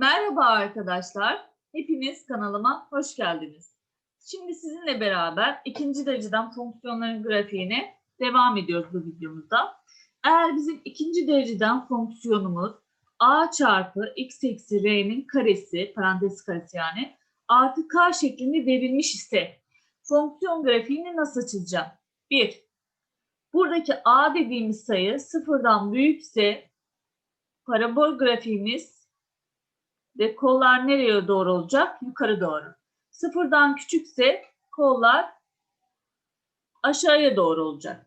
Merhaba arkadaşlar. Hepiniz kanalıma hoş geldiniz. Şimdi sizinle beraber ikinci dereceden fonksiyonların grafiğine devam ediyoruz bu videomuzda. Eğer bizim ikinci dereceden fonksiyonumuz a çarpı x eksi r'nin karesi, parantez karesi yani, artı k şeklinde verilmiş ise fonksiyon grafiğini nasıl çizeceğim? 1. Buradaki a dediğimiz sayı sıfırdan büyükse parabol grafiğimiz ve kollar nereye doğru olacak? Yukarı doğru. Sıfırdan küçükse kollar aşağıya doğru olacak.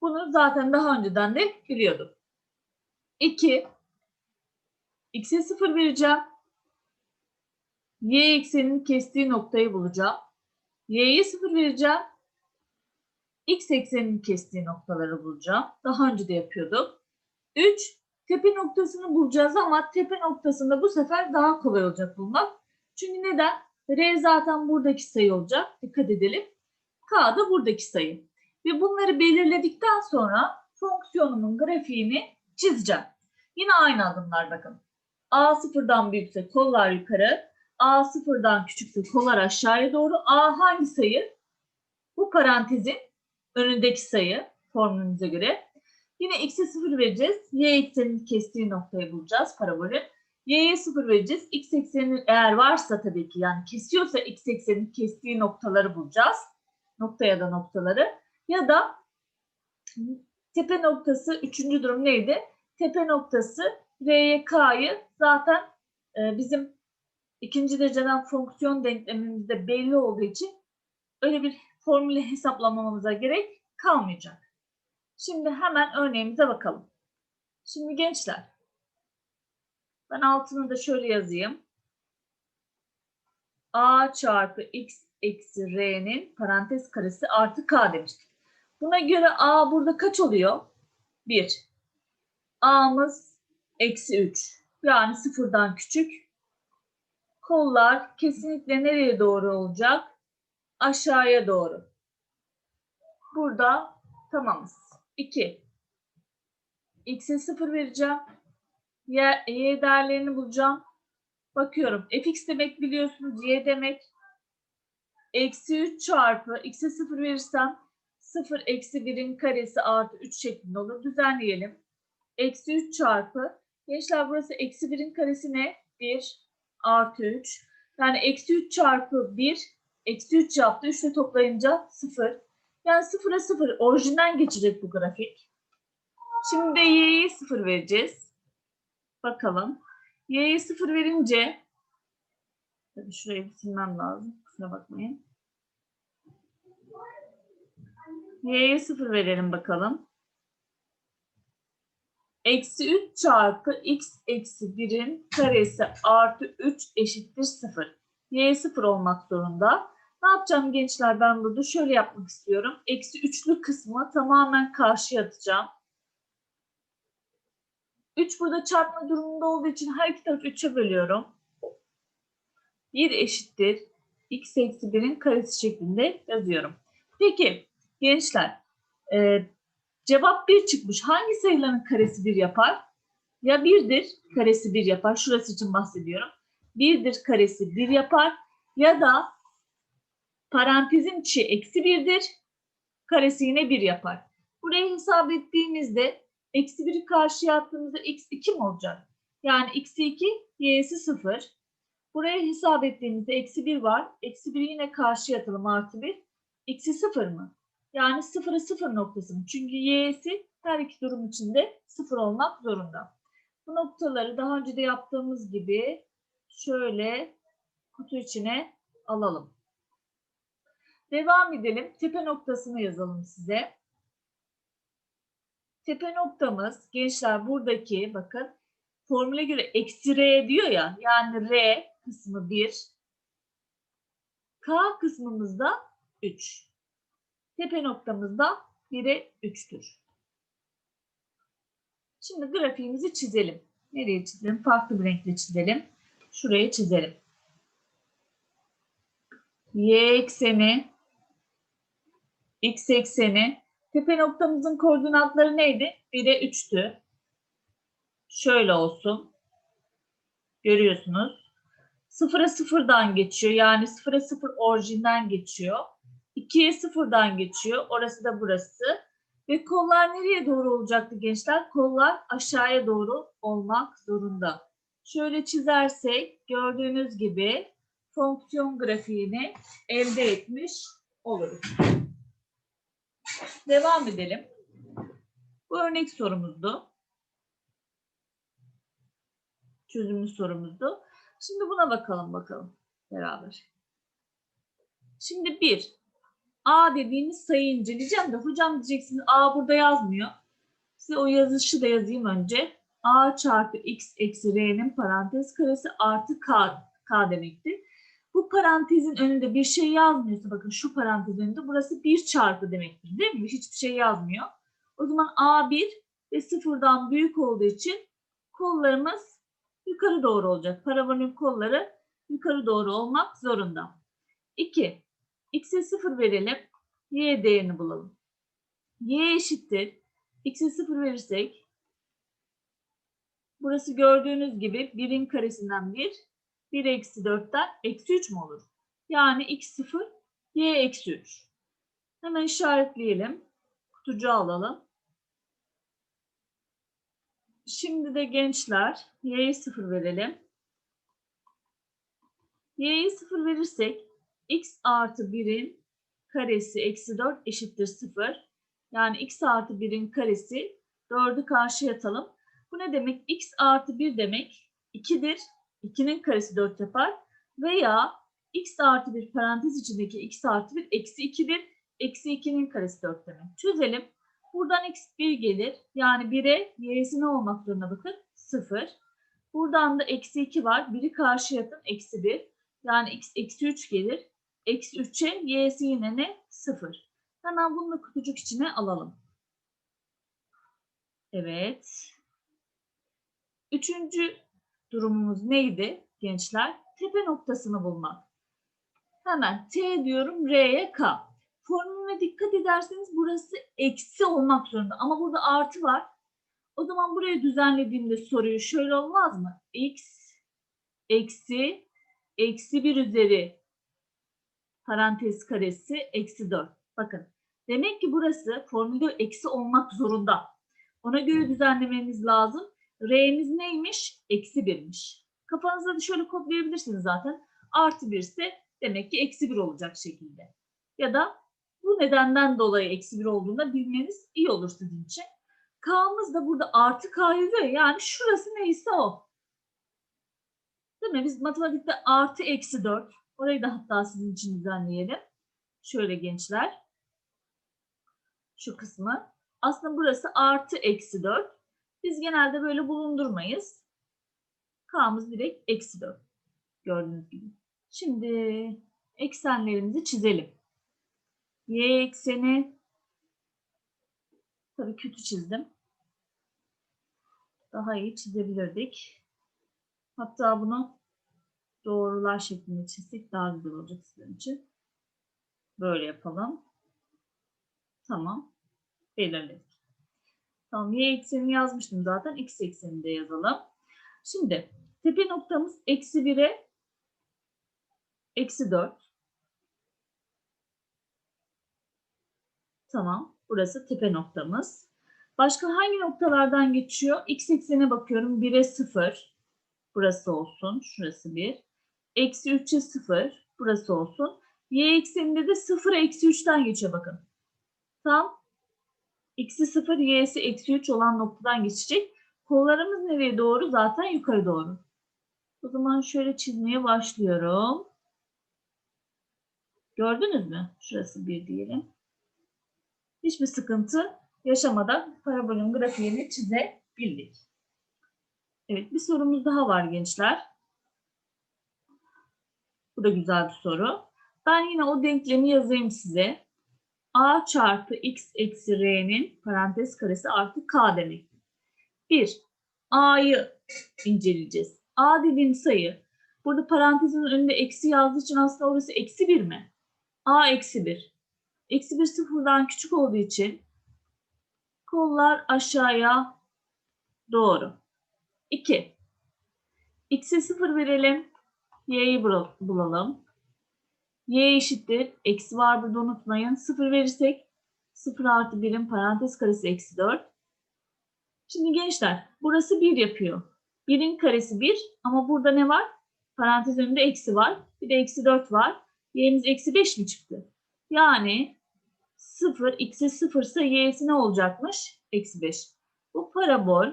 Bunu zaten daha önceden de biliyordum. 2. X'e 0 vereceğim. Y ekseninin kestiği noktayı bulacağım. Y'ye 0 vereceğim. X ekseninin kestiği noktaları bulacağım. Daha önce de yapıyordum. 3 tepe noktasını bulacağız ama tepe noktasında bu sefer daha kolay olacak bulmak. Çünkü neden? R zaten buradaki sayı olacak. Dikkat edelim. K da buradaki sayı. Ve bunları belirledikten sonra fonksiyonumun grafiğini çizeceğim. Yine aynı adımlar bakın. A sıfırdan büyükse kollar yukarı. A sıfırdan küçükse kollar aşağıya doğru. A hangi sayı? Bu parantezin önündeki sayı formülümüze göre. Yine x'e 0 vereceğiz. Y ekseninin kestiği noktayı bulacağız parabolü. Y'ye 0 vereceğiz. X ekseninin eğer varsa tabii ki yani kesiyorsa x ekseninin kestiği noktaları bulacağız. Nokta ya da noktaları. Ya da tepe noktası üçüncü durum neydi? Tepe noktası R'ye K'yı zaten e, bizim ikinci dereceden fonksiyon denklemimizde belli olduğu için öyle bir formülü hesaplamamıza gerek kalmayacak. Şimdi hemen örneğimize bakalım. Şimdi gençler, ben altını da şöyle yazayım. A çarpı x eksi r'nin parantez karesi artı k demiştik. Buna göre a burada kaç oluyor? 1. a'mız eksi 3. Yani sıfırdan küçük. Kollar kesinlikle nereye doğru olacak? Aşağıya doğru. Burada tamamız. 2. X'e 0 vereceğim. Y, y değerlerini bulacağım. Bakıyorum. fx demek biliyorsunuz y demek. Eksi 3 çarpı x'e 0 verirsem 0 eksi 1'in karesi artı 3 şeklinde olur. Düzenleyelim. Eksi 3 çarpı. Gençler burası eksi 1'in karesi ne? 1 artı 3. Yani eksi 3 çarpı 1 eksi 3 yaptı. 3 ile toplayınca 0. Yani 0'a 0 orijinden geçecek bu grafik. Şimdi de y'ye 0 vereceğiz. Bakalım. Y'ye 0 verince tabii şurayı silmem lazım. Kusura bakmayın. Y'ye 0 verelim bakalım. Eksi 3 çarpı x eksi 1'in karesi artı 3 eşittir 0. Y 0 olmak zorunda. Ne yapacağım gençler ben burada? Şöyle yapmak istiyorum. Eksi üçlü kısmı tamamen karşıya atacağım. 3 burada çarpma durumunda olduğu için her iki tarafı 3'e bölüyorum. 1 eşittir. x eksi 1'in karesi şeklinde yazıyorum. Peki gençler e, cevap 1 çıkmış. Hangi sayıların karesi 1 yapar? Ya 1'dir karesi 1 yapar. Şurası için bahsediyorum. 1'dir karesi 1 yapar. Ya da parantezin içi eksi birdir. Karesi yine bir yapar. Burayı hesap ettiğimizde eksi biri karşıya attığımızda x 2 mi olacak? Yani x'i 2, y'si 0. Buraya hesap ettiğimizde eksi 1 var. Eksi 1'i yine karşıya atalım artı 1. x'i 0 mı? Yani 0'ı 0 noktası mı? Çünkü y'si her iki durum içinde 0 olmak zorunda. Bu noktaları daha önce de yaptığımız gibi şöyle kutu içine alalım. Devam edelim. Tepe noktasını yazalım size. Tepe noktamız gençler buradaki bakın formüle göre eksi r diyor ya yani r kısmı 1 k kısmımızda 3 tepe noktamızda 1'e 3'tür. Şimdi grafiğimizi çizelim. Nereye çizelim? Farklı bir renkle çizelim. Şuraya çizelim. Y ekseni x ekseni. Tepe noktamızın koordinatları neydi? 1'e 3'tü. Şöyle olsun. Görüyorsunuz. Sıfıra sıfırdan geçiyor. Yani sıfıra sıfır orijinden geçiyor. 2'ye sıfırdan geçiyor. Orası da burası. Ve kollar nereye doğru olacaktı gençler? Kollar aşağıya doğru olmak zorunda. Şöyle çizersek gördüğünüz gibi fonksiyon grafiğini elde etmiş oluruz. Devam edelim. Bu örnek sorumuzdu. Çözümlü sorumuzdu. Şimdi buna bakalım bakalım beraber. Şimdi bir, A dediğimiz sayı inceleyeceğim de hocam diyeceksiniz A burada yazmıyor. Size o yazışı da yazayım önce. A çarpı x eksi r'nin parantez karesi artı k, k demektir. Bu parantezin önünde bir şey yazmıyorsa bakın şu parantez önünde burası 1 çarpı demektir değil mi? Hiçbir şey yazmıyor. O zaman A1 ve sıfırdan büyük olduğu için kollarımız yukarı doğru olacak. Parabolün kolları yukarı doğru olmak zorunda. 2. X'e 0 verelim. Y değerini bulalım. Y eşittir. X'e 0 verirsek burası gördüğünüz gibi 1'in karesinden 1, 1 eksi 4'ten eksi 3 mü olur? Yani x 0, y eksi 3. Hemen işaretleyelim. Kutucuğu alalım. Şimdi de gençler y'ye 0 verelim. y'ye 0 verirsek x artı 1'in karesi eksi 4 eşittir 0. Yani x artı 1'in karesi 4'ü karşıya atalım. Bu ne demek? x artı 1 demek 2'dir. 2'nin karesi 4 yapar. Veya x artı 1 parantez içindeki x artı 1 eksi 2'dir. Eksi 2'nin karesi 4 demek. Çözelim. Buradan x 1 gelir. Yani 1'e y'si ne olmak zorunda bakın? 0. Buradan da eksi 2 var. 1'i karşıya atın. Eksi 1. Yani x eksi 3 gelir. Eksi 3'e y'si yine ne? 0. Hemen bunu da kutucuk içine alalım. Evet. Üçüncü durumumuz neydi gençler? Tepe noktasını bulmak. Hemen T diyorum R'ye K. Formülüne dikkat ederseniz burası eksi olmak zorunda. Ama burada artı var. O zaman buraya düzenlediğimde soruyu şöyle olmaz mı? X eksi eksi 1 üzeri parantez karesi eksi 4. Bakın demek ki burası formülde eksi olmak zorunda. Ona göre düzenlememiz lazım. R'miz neymiş? Eksi 1'miş. Kafanızda da şöyle kodlayabilirsiniz zaten. Artı 1 ise demek ki eksi 1 olacak şekilde. Ya da bu nedenden dolayı eksi 1 olduğunda bilmeniz iyi olur sizin için. K'mız da burada artı K yazıyor. Yani şurası neyse o. Değil mi? Biz matematikte artı eksi 4. Orayı da hatta sizin için düzenleyelim. Şöyle gençler. Şu kısmı. Aslında burası artı eksi 4. Biz genelde böyle bulundurmayız. K'mız direkt eksi 4. Gördüğünüz gibi. Şimdi eksenlerimizi çizelim. Y ekseni tabii kötü çizdim. Daha iyi çizebilirdik. Hatta bunu doğrular şeklinde çizsek daha güzel olacak sizin için. Böyle yapalım. Tamam. Belirledik. Tamam. Y eksenini yazmıştım zaten. X eksenini de yazalım. Şimdi tepe noktamız eksi 1'e eksi 4. Tamam. Burası tepe noktamız. Başka hangi noktalardan geçiyor? X eksenine bakıyorum. 1'e 0. Burası olsun. Şurası 1. Eksi 3'e 0. Burası olsun. Y ekseninde de 0'a eksi 3'ten geçiyor bakın. Tam x'i 0, y'si eksi 3 olan noktadan geçecek. Kollarımız nereye doğru? Zaten yukarı doğru. O zaman şöyle çizmeye başlıyorum. Gördünüz mü? Şurası 1 diyelim. Hiçbir sıkıntı yaşamadan parabolün grafiğini çizebildik. Evet bir sorumuz daha var gençler. Bu da güzel bir soru. Ben yine o denklemi yazayım size. A çarpı x eksi r'nin parantez karesi artı k demek. 1. A'yı inceleyeceğiz. A dediğim sayı burada parantezin önünde eksi yazdığı için aslında orası eksi 1 mi? A eksi 1. Eksi 1 sıfırdan küçük olduğu için kollar aşağıya doğru. 2. X'e 0 verelim. Y'yi bul- bulalım. Y eşittir. Eksi var burada unutmayın. 0 verirsek 0 artı 1'in parantez karesi eksi 4. Şimdi gençler burası 1 yapıyor. 1'in karesi 1 ama burada ne var? Parantez önünde eksi var. Bir de eksi 4 var. Y'miz eksi 5 mi çıktı? Yani 0, x'e 0 ise y'si ne olacakmış? Eksi 5. Bu parabol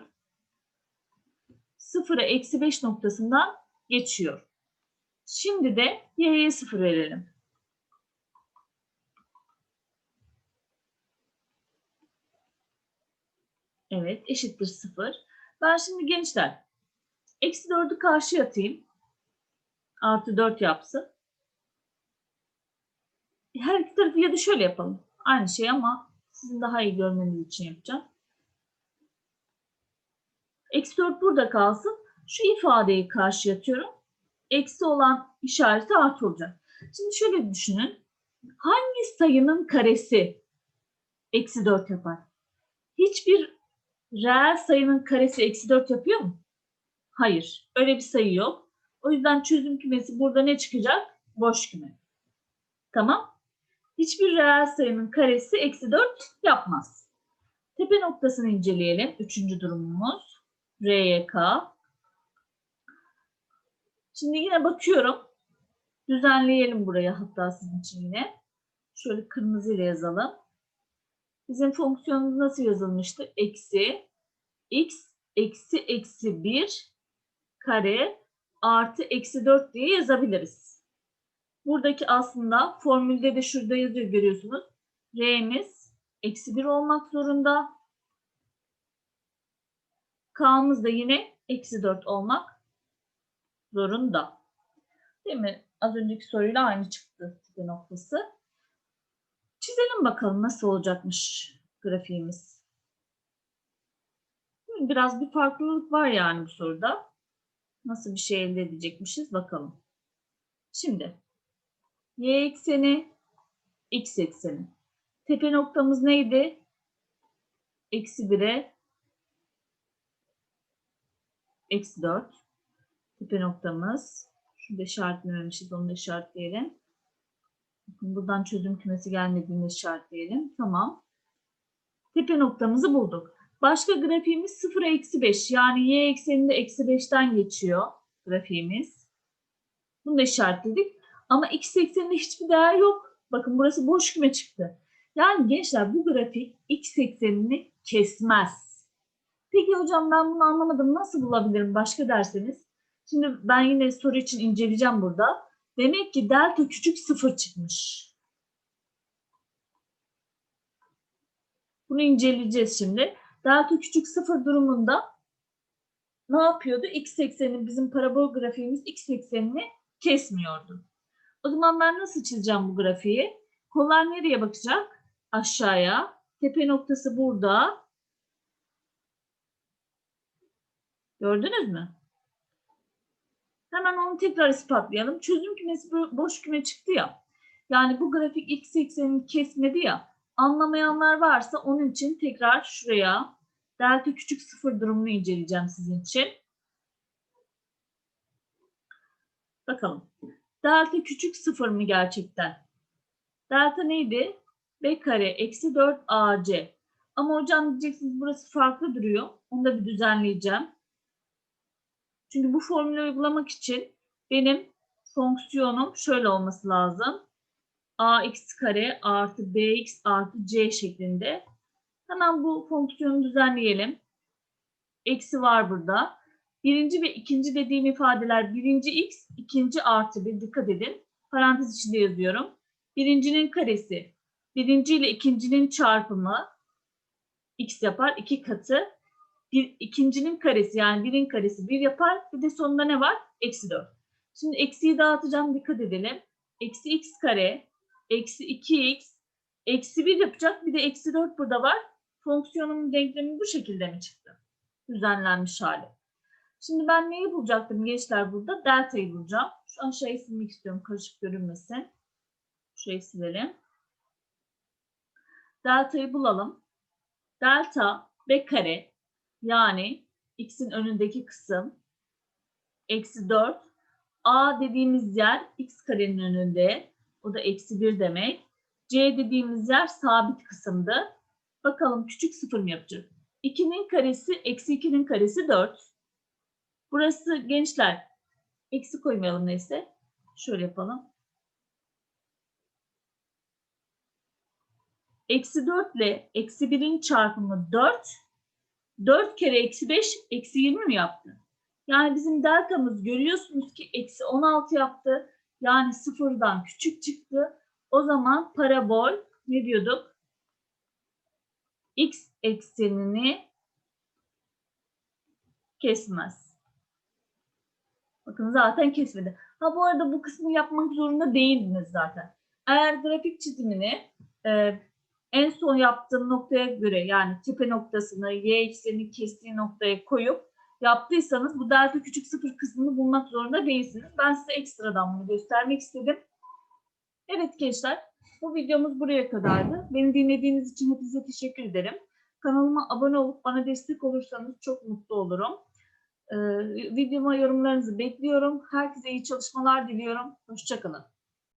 0'a eksi 5 noktasından geçiyor. Şimdi de y'ye 0 verelim. Evet eşittir 0. Ben şimdi gençler eksi 4'ü karşıya atayım. Artı 4 yapsın. Her iki tarafı ya da şöyle yapalım. Aynı şey ama sizin daha iyi görmeniz için yapacağım. Eksi 4 burada kalsın. Şu ifadeyi karşıya atıyorum. Eksi olan işareti artı olacak. Şimdi şöyle düşünün. Hangi sayının karesi eksi 4 yapar? Hiçbir reel sayının karesi eksi 4 yapıyor mu? Hayır. Öyle bir sayı yok. O yüzden çözüm kümesi burada ne çıkacak? Boş küme. Tamam. Hiçbir reel sayının karesi eksi 4 yapmaz. Tepe noktasını inceleyelim. Üçüncü durumumuz. RYK. Şimdi yine bakıyorum. Düzenleyelim buraya hatta sizin için yine. Şöyle kırmızıyla yazalım. Bizim fonksiyonumuz nasıl yazılmıştı? Eksi x eksi eksi 1 kare artı eksi 4 diye yazabiliriz. Buradaki aslında formülde de şurada yazıyor görüyorsunuz. R'miz eksi 1 olmak zorunda. K'mız da yine eksi 4 olmak zorunda. Değil mi? Az önceki soruyla aynı çıktı tipe noktası. Çizelim bakalım nasıl olacakmış grafiğimiz. Biraz bir farklılık var yani bu soruda. Nasıl bir şey elde edecekmişiz bakalım. Şimdi y ekseni, x ekseni. Tepe noktamız neydi? Eksi 1'e eksi 4. Tepe noktamız. Şurada işaretlememişiz. Onu da işaretleyelim. Bakın buradan çözüm kümesi gelmediğini işaretleyelim. Tamam. Tepe noktamızı bulduk. Başka grafiğimiz 0'a eksi 5. Yani y ekseninde eksi 5'ten geçiyor grafiğimiz. Bunu da işaretledik. Ama x ekseninde hiçbir değer yok. Bakın burası boş küme çıktı. Yani gençler bu grafik x eksenini kesmez. Peki hocam ben bunu anlamadım. Nasıl bulabilirim başka derseniz? Şimdi ben yine soru için inceleyeceğim burada. Demek ki delta küçük sıfır çıkmış. Bunu inceleyeceğiz şimdi. Delta küçük sıfır durumunda ne yapıyordu? X eksenini bizim parabol grafiğimiz X eksenini kesmiyordu. O zaman ben nasıl çizeceğim bu grafiği? Kollar nereye bakacak? Aşağıya. Tepe noktası burada. Gördünüz mü? Hemen onu tekrar ispatlayalım. Çözüm kümesi boş küme çıktı ya. Yani bu grafik x eksenini kesmedi ya. Anlamayanlar varsa onun için tekrar şuraya delta küçük sıfır durumunu inceleyeceğim sizin için. Bakalım. Delta küçük sıfır mı gerçekten? Delta neydi? B kare eksi 4 AC. Ama hocam diyeceksiniz burası farklı duruyor. Onu da bir düzenleyeceğim. Çünkü bu formülü uygulamak için benim fonksiyonum şöyle olması lazım. ax kare artı bx artı c şeklinde. Hemen bu fonksiyonu düzenleyelim. Eksi var burada. Birinci ve ikinci dediğim ifadeler birinci x, ikinci artı bir dikkat edin. Parantez içinde yazıyorum. Birincinin karesi, birinci ile ikincinin çarpımı x yapar. iki katı bir, ikincinin karesi yani birin karesi bir yapar. Bir de sonunda ne var? Eksi 4. Şimdi eksiyi dağıtacağım. Dikkat edelim. Eksi x kare, eksi 2x, eksi 1 yapacak. Bir de eksi 4 burada var. Fonksiyonumun denklemi bu şekilde mi çıktı? Düzenlenmiş hali. Şimdi ben neyi bulacaktım gençler burada? Delta'yı bulacağım. Şu aşağıyı silmek istiyorum. Karışık görünmesin. Şurayı silelim. Delta'yı bulalım. Delta b kare yani x'in önündeki kısım eksi 4. A dediğimiz yer x karenin önünde. O da eksi 1 demek. C dediğimiz yer sabit kısımdı. Bakalım küçük sıfır mı yapacak? 2'nin karesi eksi 2'nin karesi 4. Burası gençler eksi koymayalım neyse. Şöyle yapalım. Eksi 4 ile eksi 1'in çarpımı 4. 4 kere eksi 5 eksi 20 mi yaptı? Yani bizim deltamız görüyorsunuz ki eksi 16 yaptı. Yani sıfırdan küçük çıktı. O zaman parabol ne diyorduk? X eksenini kesmez. Bakın zaten kesmedi. Ha bu arada bu kısmı yapmak zorunda değildiniz zaten. Eğer grafik çizimini e, en son yaptığım noktaya göre yani tepe noktasını y eksenini kestiği noktaya koyup yaptıysanız bu delta küçük sıfır kısmını bulmak zorunda değilsiniz. Ben size ekstradan bunu göstermek istedim. Evet gençler bu videomuz buraya kadardı. Beni dinlediğiniz için hepinize teşekkür ederim. Kanalıma abone olup bana destek olursanız çok mutlu olurum. Ee, videoma yorumlarınızı bekliyorum. Herkese iyi çalışmalar diliyorum. Hoşçakalın.